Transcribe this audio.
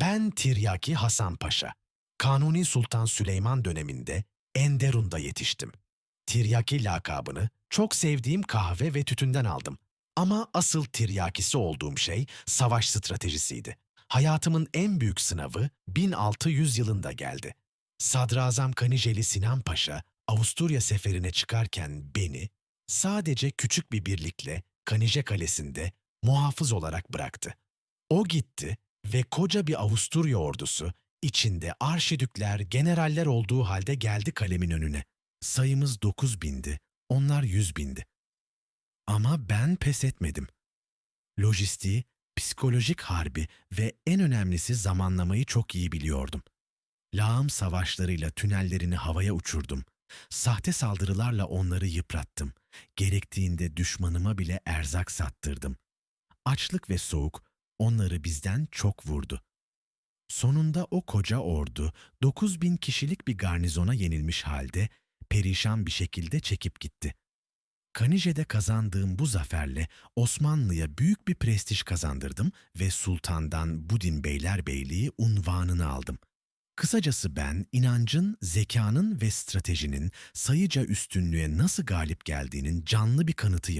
Ben Tiryaki Hasan Paşa. Kanuni Sultan Süleyman döneminde Enderun'da yetiştim. Tiryaki lakabını çok sevdiğim kahve ve tütünden aldım. Ama asıl tiryakisi olduğum şey savaş stratejisiydi. Hayatımın en büyük sınavı 1600 yılında geldi. Sadrazam Kanijeli Sinan Paşa Avusturya seferine çıkarken beni sadece küçük bir birlikle Kanije Kalesi'nde muhafız olarak bıraktı. O gitti ve koca bir Avusturya ordusu içinde arşidükler, generaller olduğu halde geldi kalemin önüne. Sayımız dokuz bindi, onlar yüz bindi. Ama ben pes etmedim. Lojistiği, psikolojik harbi ve en önemlisi zamanlamayı çok iyi biliyordum. Lağım savaşlarıyla tünellerini havaya uçurdum. Sahte saldırılarla onları yıprattım. Gerektiğinde düşmanıma bile erzak sattırdım. Açlık ve soğuk onları bizden çok vurdu. Sonunda o koca ordu 9 bin kişilik bir garnizona yenilmiş halde perişan bir şekilde çekip gitti. Kanije'de kazandığım bu zaferle Osmanlı'ya büyük bir prestij kazandırdım ve Sultan'dan Budin Beylerbeyliği unvanını aldım. Kısacası ben inancın, zekanın ve stratejinin sayıca üstünlüğe nasıl galip geldiğinin canlı bir kanıtıyım.